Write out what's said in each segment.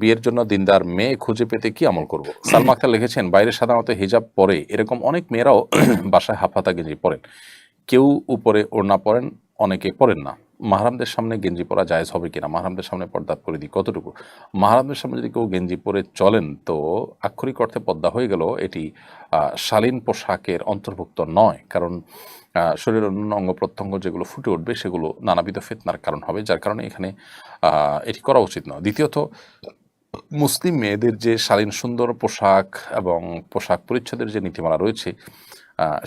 বিয়ের জন্য দিনদার মেয়ে খুঁজে পেতে কি আমল করব? সালমা আক্তার লিখেছেন, বাইরে সাধারণত হিজাব পরে, এরকম অনেক মেয়েরাও বাসায় হাফাতা গেঞ্জি পরেন। কেউ উপরে ওড়না পরেন, অনেকে পরেন না। মাহারামদের সামনে গেঞ্জি পরা জায়েজ হবে কিনা? মাহারামদের সামনে পর্দা করে দিই কতটুকু? মাহারামদের সামনে যদি কেউ গেঞ্জি পরে চলেন, তো আক্ষরিক অর্থে পর্দা হয়ে গেল এটি শালীন পোশাকের অন্তর্ভুক্ত নয়। কারণ শরীরের অন্যান্য অঙ্গ প্রত্যঙ্গ যেগুলো ফুটে উঠবে, সেগুলো নানাবিধ ফিতনার কারণ হবে, যার কারণে এখানে এটি করা উচিত নয়। দ্বিতীয়ত মুসলিম মেয়েদের যে শালীন সুন্দর পোশাক এবং পোশাক পরিচ্ছদের যে নীতিমালা রয়েছে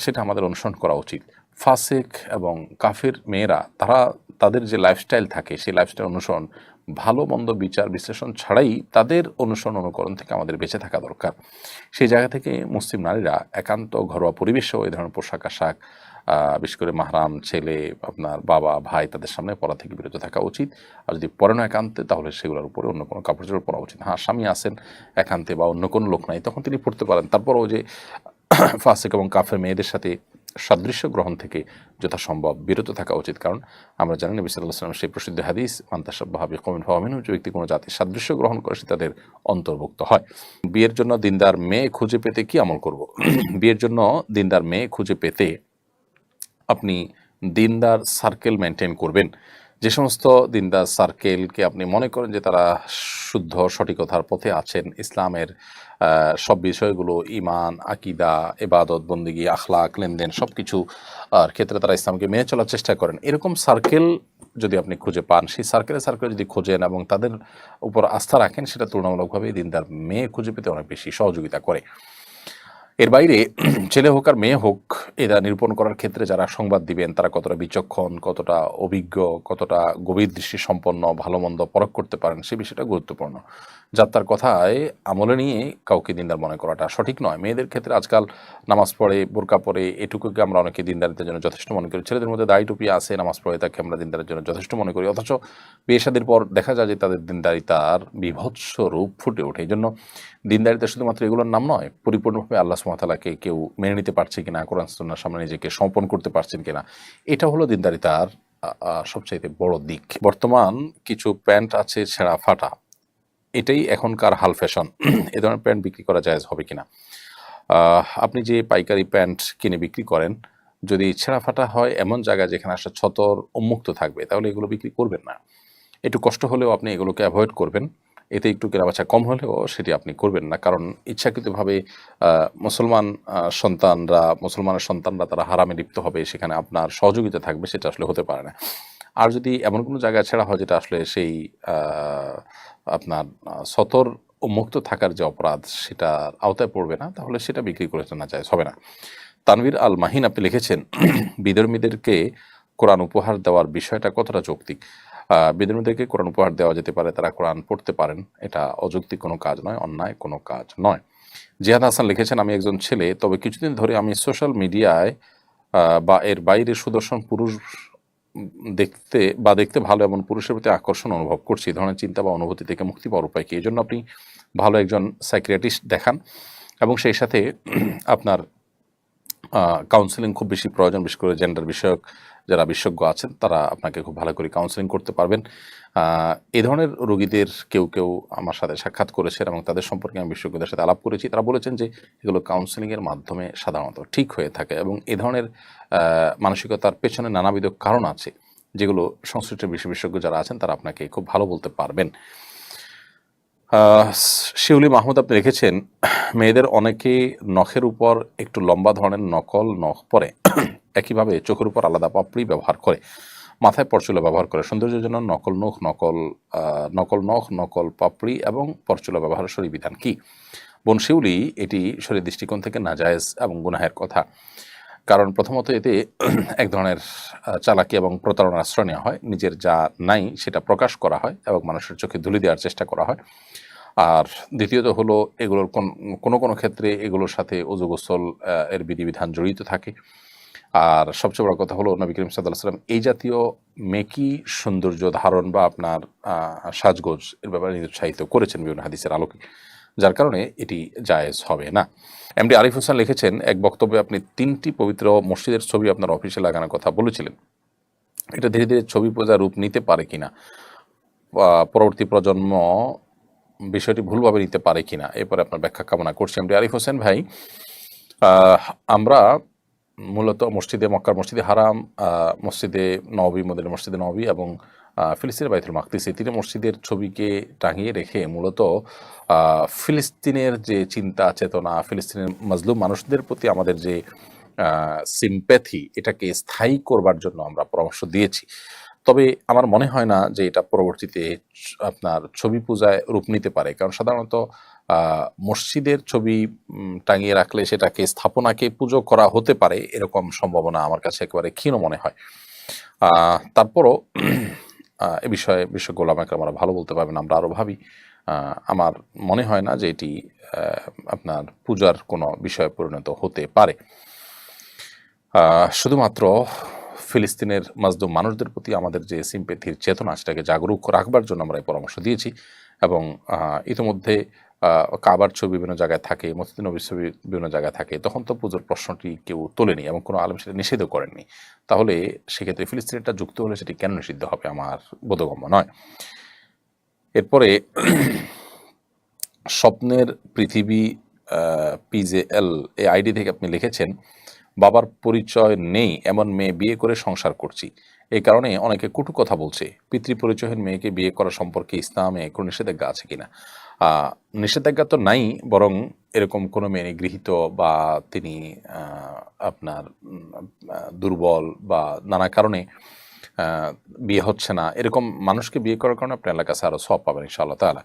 সেটা আমাদের অনুসরণ করা উচিত। ফাসেক এবং কাফের মেয়েরা, তারা তাদের যে লাইফস্টাইল থাকে, সেই লাইফস্টাইল অনুসরণ, ভালো মন্দ বিচার বিশ্লেষণ ছাড়াই তাদের অনুসরণ অনুকরণ থেকে আমাদের বেঁচে থাকা দরকার। সেই জায়গা থেকে মুসলিম নারীরা একান্ত ঘরোয়া পরিবেশেও এই ধরনের পোশাক আশাক বিশেষ করে মাহরাম ছেলে, আপনার বাবা, ভাই, তাদের সামনে পড়া থেকে বিরত থাকা উচিত। আর যদি পরে না একান্তে, তাহলে সেগুলোর উপরে অন্য কোনো কাপড় চোপড় পরা উচিত হ্যাঁ স্বামী আসেন একান্তে বা অন্য কোনো লোক নাই, তখন তিনি পড়তে পারেন। তারপরও যে ফাসিক এবং কাফের মেয়েদের সাথে সাদৃশ্য গ্রহণ থেকে যথাসম্ভব বিরত থাকা উচিত। কারণ আমরা জানি নবী সাল্লাহ সাল্লাম সেই প্রসিদ্ধ হাদিস মান্তাসাবাহাবি কমিন ফাহমিন যে ব্যক্তি কোনো জাতির সাদৃশ্য গ্রহণ করে, সে তাদের অন্তর্ভুক্ত হয়। বিয়ের জন্য দিনদার মেয়ে খুঁজে পেতে কি আমল করব? বিয়ের জন্য দিনদার মেয়ে খুঁজে পেতে আপনি দিনদার সার্কেল মেনটেন করবেন। যে সমস্ত দিনদার সার্কেলকে আপনি মনে করেন যে তারা শুদ্ধ সঠিকতার পথে আছেন, ইসলামের সব বিষয়গুলো ইমান আকিদা এবাদত বন্দিগি, আখলাক, লেনদেন সব কিছু ক্ষেত্রে তারা ইসলামকে মেনে চলার চেষ্টা করেন। এরকম সার্কেল যদি আপনি খুঁজে পান, সেই সার্কেলে সার্কেল যদি খোঁজেন এবং তাদের উপর আস্থা রাখেন, সেটা তুলনামূলকভাবে দিনদার মেয়ে খুঁজে পেতে অনেক বেশি সহযোগিতা করে। এর বাইরে, ছেলে হোক আর মেয়ে হোক, এরা নিরূপণ করার ক্ষেত্রে যারা সংবাদ দিবেন, তারা কতটা বিচক্ষণ, কতটা অভিজ্ঞ, কতটা গভীর দৃষ্টি সম্পন্ন ভালো মন্দ পরখ করতে পারেন, সে বিষয়টা গুরুত্বপূর্ণ। যাত্রার কথায় আমলে নিয়ে কাউকে দিনদার মনে করাটা সঠিক নয়। মেয়েদের ক্ষেত্রে আজকাল নামাজ পড়ে, বোরকা পড়ে এটুকুকে আমরা অনেকে দিনদারিতার জন্য যথেষ্ট মনে করি। ছেলেদের মধ্যে দায়ী টুপি আছে, নামাজ পড়ে তাকে আমরা দিনদারের জন্য যথেষ্ট মনে করি। অথচ বিয়ে শাদীর পর দেখা যায় যে তাদের দিনদারিতার বিভৎস রূপ ফুটে ওঠে। এই জন্য দিনদারিতা শুধুমাত্র এগুলোর নাম নয়, পরিপূর্ণভাবে আল্লাহ সুমাতালাকে কেউ মেনে নিতে পারছে কিনা, কোরআন সুন্নার সামনে নিজেকে সমর্পণ করতে পারছেন কিনা, এটা হলো দিনদারিতার সবচাইতে বড় দিক। বর্তমান কিছু প্যান্ট আছে ছেঁড়া ফাটা, এটাই এখনকার হাল ফ্যাশন। এ ধরনের প্যান্ট বিক্রি করা যায় হবে কিনা? আপনি যে পাইকারি প্যান্ট কিনে বিক্রি করেন, যদি ছেঁড়া ফাটা হয় এমন জায়গা যেখানে আসলে ছতর উন্মুক্ত থাকবে, তাহলে এগুলো বিক্রি করবেন না। একটু কষ্ট হলেও আপনি এগুলোকে অ্যাভয়েড করবেন। এতে একটু কেনাবেচা কম হলেও সেটি আপনি করবেন না। কারণ ইচ্ছাকৃতভাবে মুসলমান সন্তানরা মুসলমানের সন্তানরা তারা হারামে লিপ্ত হবে সেখানে আপনার সহযোগিতা থাকবে সেটা আসলে হতে পারে না। আর যদি এমন কোনো জায়গায় ছেড়া হয় যেটা আসলে সেই আপনার আহ, ও মুক্ত থাকার যে অপরাধ সেটা আওতায় পড়বে না তাহলে সেটা বিক্রি করে না যায় হবে না। তানভীর আল মাহিন আপনি লিখেছেন বিধর্মীদেরকে কোরআন উপহার দেওয়ার বিষয়টা কতটা যৌক্তিক? বিধর্মীদেরকে কোরআন উপহার দেওয়া যেতে পারে? তারা কোরআন পড়তে পারেন। এটা অযৌক্তিক কোনো কাজ নয়, অন্যায় কোনো কাজ নয়। জিয়াদ হাসান লিখেছেন, আমি একজন ছেলে, তবে কিছুদিন ধরে আমি সোশ্যাল মিডিয়ায় বা এর বাইরে সুদর্শন পুরুষ দেখতে বা দেখতে ভালো এমন পুরুষের প্রতি আকর্ষণ অনুভব করছি। এই ধরনের চিন্তা বা অনুভূতি থেকে মুক্তি পাওয়ার উপায় কি? এই জন্য আপনি ভালো একজন সাইক্রিয়াটিস্ট দেখান এবং সেই সাথে আপনার কাউন্সেলিং খুব বেশি প্রয়োজন, বিশেষ করে জেন্ডার বিষয়ক যারা বিশেষজ্ঞ আছেন, তারা আপনাকে খুব ভালো করে কাউন্সেলিং করতে পারবেন। এ ধরনের রোগীদের কেউ কেউ আমার সাথে সাক্ষাৎ করেছেন এবং তাদের সম্পর্কে আমি বিশেষজ্ঞদের সাথে আলাপ করেছি। তারা বলেছেন যে, এগুলো কাউন্সেলিংয়ের মাধ্যমে সাধারণত ঠিক হয়ে থাকে এবং এ ধরনের মানসিকতার পেছনে নানাবিধ কারণ আছে, যেগুলো সংশ্লিষ্ট বিশেষজ্ঞ যারা আছেন, তারা আপনাকে খুব ভালো বলতে পারবেন। শিউলি মাহমুদ, আপনি লিখেছেন, মেয়েদের অনেকে নখের উপর একটু লম্বা ধরনের নকল নখ পরে, একইভাবে চোখের উপর আলাদা পাপড়ি ব্যবহার করে, মাথায় পরচুলা ব্যবহার করে। সৌন্দর্যের জন্য নকল নখ, নকল নকল নখ, নকল পাপড়ি এবং পরচুলা ব্যবহারের শরীর বিধান কি? বোন শিউলি, এটি শরীর দৃষ্টিকোণ থেকে নাজায়েজ এবং গুনাহের কথা। কারণ প্রথমত এতে এক ধরনের চালাকি এবং প্রতারণার আশ্রয় নেওয়া হয়। নিজের যা নাই সেটা প্রকাশ করা হয় এবং মানুষের চোখে ধুলি দেওয়ার চেষ্টা করা হয়। আর দ্বিতীয়ত হলো এগুলোর কোন, কোনো ক্ষেত্রে এগুলোর সাথে গোসল এর বিধিবিধান জড়িত থাকে। আর সবচেয়ে বড় কথা হলো নবী করিম সাল্লাহ সাল্লাম এই জাতীয় মেকি সৌন্দর্য ধারণ বা আপনার সাজগোজ এর ব্যাপারে নিরুৎসাহিত করেছেন বিভিন্ন হাদিসের আলোকে। যার কারণে এটি জায়েজ হবে, না? এমডি আরিফ হোসেন লিখেছেন, এক বক্তব্যে আপনি তিনটি পবিত্র মসজিদের ছবি আপনার অফিসে লাগানোর কথা বলেছিলেন। এটা ধীরে ধীরে ছবি পূজা রূপ নিতে পারে কিনা? পরবর্তী প্রজন্ম বিষয়টি ভুলভাবে নিতে পারে কিনা? এরপরে আপনার ব্যাখ্যা কামনা করছি। এমডি আরিফ হোসেন ভাই আমরা মূলত মসজিদে, মক্কার মসজিদে হারাম মসজিদে নবী মদিনা মসজিদে নবী এবং ফিলিস্তিনের বাইতুল মাকদিস, এই তিনটে মসজিদের ছবিকে টাঙিয়ে রেখে মূলত ফিলিস্তিনের যে চিন্তা, চেতনা, ফিলিস্তিনের মজলুম মানুষদের প্রতি আমাদের যে সিম্প্যাথি এটাকে স্থায়ী করবার জন্য আমরা পরামর্শ দিয়েছি। তবে আমার মনে হয় না যে এটা পরবর্তীতে আপনার ছবি পূজায় রূপ নিতে পারে। কারণ সাধারণত মসজিদের ছবি টাঙিয়ে রাখলে সেটাকে স্থাপনাকে পুজো করা হতে পারে, এরকম সম্ভাবনা আমার কাছে একেবারে ক্ষীণ মনে হয়। তারপরও এ বিষয়ে বিশ্ব গোলামাকে আমরা ভালো বলতে পারবেন, আমরা আরও ভাবি। আমার মনে হয় না যে এটি আপনার পূজার কোনো বিষয়ে পরিণত হতে পারে। শুধুমাত্র ফিলিস্তিনের মাজদুম মানুষদের প্রতি আমাদের যে সিম্পেথির চেতনা, সেটাকে জাগরুক রাখবার জন্য আমরা এই পরামর্শ দিয়েছি এবং ইতিমধ্যে কাবার ছবি বিভিন্ন জায়গায় থাকে মসজিদ নবীর ছবি বিভিন্ন জায়গায় থাকে। তখন তো পুজোর প্রশ্নটি কেউ তোলেনি এবং কোনো আলম সেটা নিষেধও করেননি। তাহলে সেক্ষেত্রে ফিলিস্তিনিটা যুক্ত হলে সেটি কেন নিষিদ্ধ হবে আমার বোধগম্য নয়। এরপরে স্বপ্নের পৃথিবী পিজেএল এই আইডি থেকে আপনি লিখেছেন, বাবার পরিচয় নেই, এমন মেয়ে বিয়ে করে সংসার করছি। এই কারণে অনেকে কটু কথা বলছে পিতৃ পরিচয়হীন মেয়েকে বিয়ে করা সম্পর্কে ইসলামে কোনো নিষেধাজ্ঞা আছে কিনা? নিষেধাজ্ঞা তো নাই, বরং এরকম কোনো মেয়ে গৃহীত বা তিনি আপনার দুর্বল বা নানা কারণে বিয়ে হচ্ছে না। এরকম মানুষকে বিয়ে করার কারণে আপনি এলাকা আরও সব পাবেন ইনশাআল্লাহ তাআলা।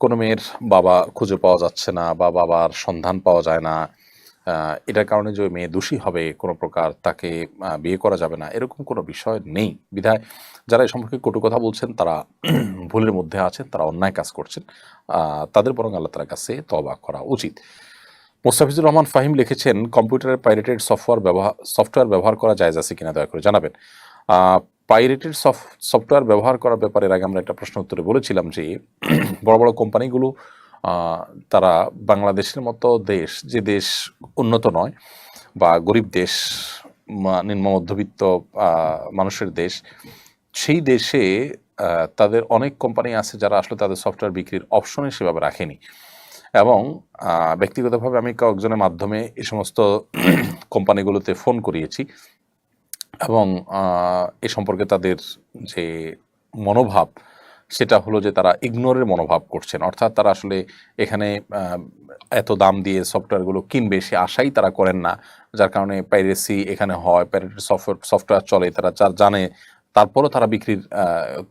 কোনো মেয়ের বাবা খুঁজে পাওয়া যাচ্ছে না বা বাবার সন্ধান পাওয়া যায় না। এটার কারণে যে মেয়ে দোষী হবে কোনো প্রকার তাকে বিয়ে করা যাবে না, এরকম কোনো বিষয় নেই। বিধায় যারা এই সম্পর্কে কটু কথা বলছেন, তারা ভুলের মধ্যে আছেন, তারা অন্যায় কাজ করছেন তাদের বরং আল্লাহ তালার কাছে তবা করা উচিত। মোস্তাফিজুর রহমান ফাহিম লিখেছেন, কম্পিউটারের পাইরেটেড সফটওয়্যার ব্যবহার সফটওয়্যার ব্যবহার করা যায় আছে কিনা দয়া করে জানাবেন। পাইরেটেড সফটওয়্যার ব্যবহার করার ব্যাপারে আগে আমরা একটা প্রশ্ন উত্তরে বলেছিলাম যে, বড় বড় কোম্পানিগুলো তারা বাংলাদেশের মতো দেশ, যে দেশ উন্নত নয় বা গরিব দেশ নিম্ন মধ্যবিত্ত মানুষের দেশ, সেই দেশে তাদের অনেক কোম্পানি আছে যারা আসলে তাদের সফটওয়্যার বিক্রির অপশনে সেভাবে রাখেনি। এবং ব্যক্তিগতভাবে আমি কয়েকজনের মাধ্যমে এ সমস্ত কোম্পানিগুলোতে ফোন করিয়েছি। এবং এ সম্পর্কে তাদের যে মনোভাব সেটা হলো যে তারা ইগনোরের মনোভাব করছেন। অর্থাৎ তারা আসলে এখানে এত দাম দিয়ে সফটওয়্যারগুলো কিনবে সে আশাই তারা করেন না। যার কারণে পাইরেসি এখানে হয় পাইরেটেড সফটওয়্যার সফটওয়্যার চলে, তারা যার জানে, তারপরও তারা বিক্রির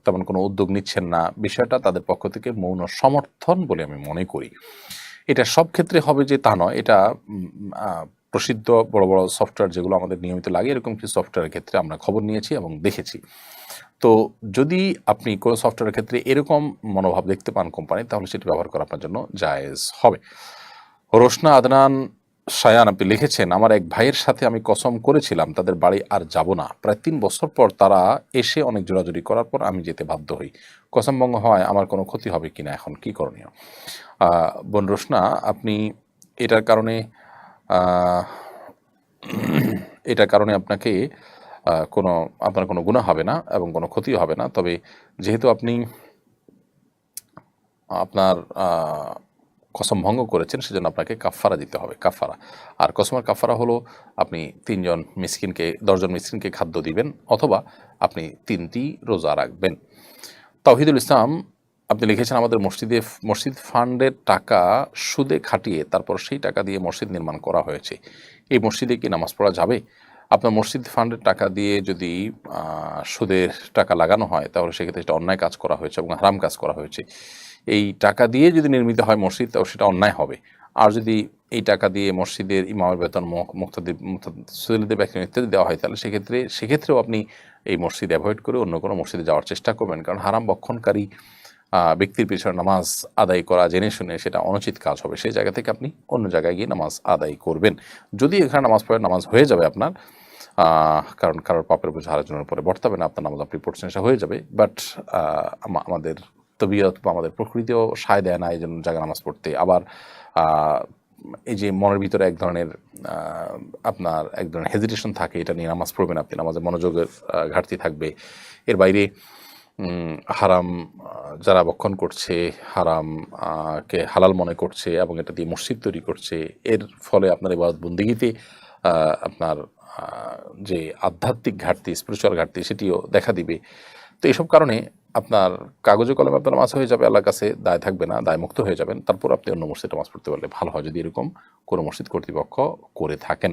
তেমন কোনো উদ্যোগ নিচ্ছেন না। বিষয়টা তাদের পক্ষ থেকে মৌন সমর্থন বলে আমি মনে করি। এটা সব ক্ষেত্রে হবে যে তা নয়। এটা প্রসিদ্ধ বড় বড় সফটওয়্যার যেগুলো আমাদের নিয়মিত লাগে, এরকম কিছু সফটওয়্যারের ক্ষেত্রে আমরা খবর নিয়েছি এবং দেখেছি। তো যদি আপনি কোনো সফটওয়্যারের ক্ষেত্রে এরকম মনোভাব দেখতে পান কোম্পানি তাহলে সেটি ব্যবহার করা আপনার জন্য জায়েজ হবে। রোশনা আদনান সায়ান, আপনি লিখেছেন, আমার এক ভাইয়ের সাথে আমি কসম করেছিলাম, তাদের বাড়ি আর যাব না। প্রায় তিন বছর পর তারা এসে অনেক জোরাজুরি করার পর আমি যেতে বাধ্য হই। কসম ভঙ্গ হয় আমার কোনো ক্ষতি হবে কি না এখন কি করণীয়? বোন রোশনা, আপনি এটার কারণে এটার কারণে আপনাকে কোনো, আপনার কোনো গুণা হবে না এবং কোনো ক্ষতিও হবে না। তবে যেহেতু আপনি আপনার কসম ভঙ্গ করেছেন, সেজন্য আপনাকে কাফারা দিতে হবে কাফারা আর কসমের কাফারা হলো, আপনি তিনজন মিসকিনকে, দশজন মিসকিনকে খাদ্য দিবেন অথবা আপনি তিনটি রোজা রাখবেন। তাওহিদুল ইসলাম, আপনি লিখেছেন আমাদের মসজিদে, মসজিদ ফান্ডের টাকা সুদে খাটিয়ে তারপর সেই টাকা দিয়ে মসজিদ নির্মাণ করা হয়েছে। এই মসজিদে কি নামাজ পড়া যাবে? আপনার মসজিদ ফান্ডের টাকা দিয়ে যদি সুদের টাকা লাগানো হয়, তাহলে সেক্ষেত্রে সেটা অন্যায় কাজ করা হয়েছে এবং হারাম কাজ করা হয়েছে। এই টাকা দিয়ে যদি নির্মিত হয় মসজিদ, তাহলে সেটা অন্যায় হবে। আর যদি এই টাকা দিয়ে মসজিদের ইমামের বেতন মুক্তাদি সুদীদের ব্যাখ্যা ইত্যাদি দেওয়া হয়, তাহলে সেক্ষেত্রে, সেক্ষেত্রেও আপনি এই মসজিদ অ্যাভয়েড করে অন্য কোনো মসজিদে যাওয়ার চেষ্টা করবেন। কারণ হারাম বক্ষণকারী ব্যক্তির পিছনে নামাজ আদায় করা জেনে শুনে সেটা অনুচিত কাজ হবে। সেই জায়গা থেকে আপনি অন্য জায়গায় গিয়ে নামাজ আদায় করবেন। যদি এখানে নামাজ পড়ে নামাজ হয়ে যাবে আপনার কারণ কারোর পাপের বোঝা আরেকজনের পরে বর্তাবে না, আপনার নামাজ আপনি পড়ছেন, সেটা হয়ে যাবে। বাট আমাদের তবিয়ত বা আমাদের প্রকৃতিও সায় দেয় না এই জন্য জায়গায় নামাজ পড়তে। আবার এই যে মনের ভিতরে এক ধরনের আপনার এক ধরনের হেজিটেশন থাকে, এটা নিয়ে নামাজ পড়বেন আপনি। নামাজে মনোযোগের ঘাটতি থাকবে। এর বাইরে হারাম যারা বক্ষণ করছে, হারাম কে হালাল মনে করছে এবং এটা দিয়ে মসজিদ তৈরি করছে, এর ফলে আপনার এবার বন্দিগিতে আপনার যে আধ্যাত্মিক ঘাটতি স্পিরিচুয়াল ঘাটতি সেটিও দেখা দিবে। তো এইসব কারণে আপনার কাগজে কলমে আপনার মাছ হয়ে যাবে, আল্লাহর কাছে দায় থাকবে না দায় মুক্ত হয়ে যাবেন। তারপর আপনি অন্য মসজিদে মাছ পড়তে পারলে ভালো হয়। যদি এরকম কোনো মসজিদ কর্তৃপক্ষ করে থাকেন।